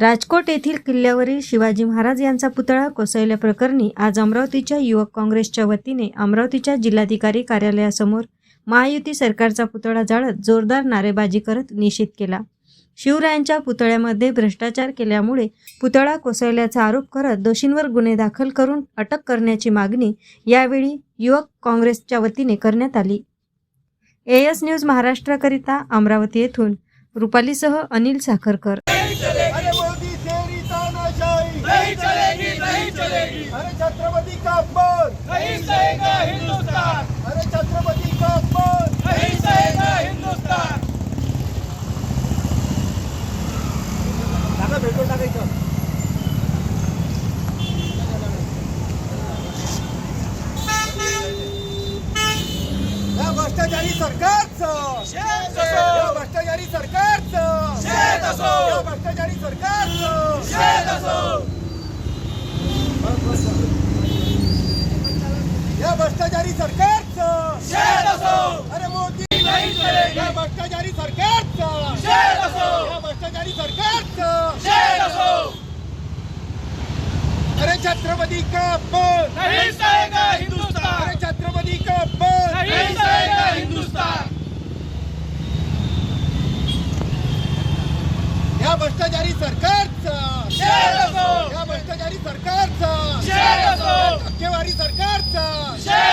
राजकोट येथील किल्ल्यावरील शिवाजी महाराज यांचा पुतळा कोसळल्याप्रकरणी आज अमरावतीच्या युवक काँग्रेसच्या वतीने अमरावतीच्या जिल्हाधिकारी कार्यालयासमोर महायुती सरकारचा पुतळा जाळत जोरदार नारेबाजी करत निषेध केला. शिवरायांच्या पुतळ्यामध्ये भ्रष्टाचार केल्यामुळे पुतळा कोसळल्याचा आरोप करत दोषींवर गुन्हे दाखल करून अटक करण्याची मागणी यावेळी युवक काँग्रेसच्या वतीने करण्यात आली. एएस न्यूज महाराष्ट्राकरिता अमरावती येथून रुपालीसह अनिल साखरकर. नहीं. अरे छत्रपति का अपमान? नहीं सहेगा हिंदुस्तान? अरे छत्रपति का अपमान? नहीं सहेगा हिंदुस्तान? टाका भेटून टाकायचं या भ्रष्टाचारी सरकारचं. भ्रष्टाचारी सरकारचं शेत असो या भ्ष्टाचारी सरकारचं शेत असो या भ्रष्टाचारी सरकारचं. शेत असो. अरे मोदी. नहीं चलेगी या भ्रष्टाचारी सरकारचं. शेत असो. या भ्ष्टाचारी सरकारचं. शेत असो. अरे छत्रपति का अपमान नहीं सहेगा हिंदुस्तान. अरे छत्रपति का अपमान नहीं सहेगा हिंदुस्तान. या भ्रष्टाचारी सरकारचं. शेत असो. या भ्रष्टाचारी सरकारचं. शेत असो. टक्केवारी सरकारचं. शेत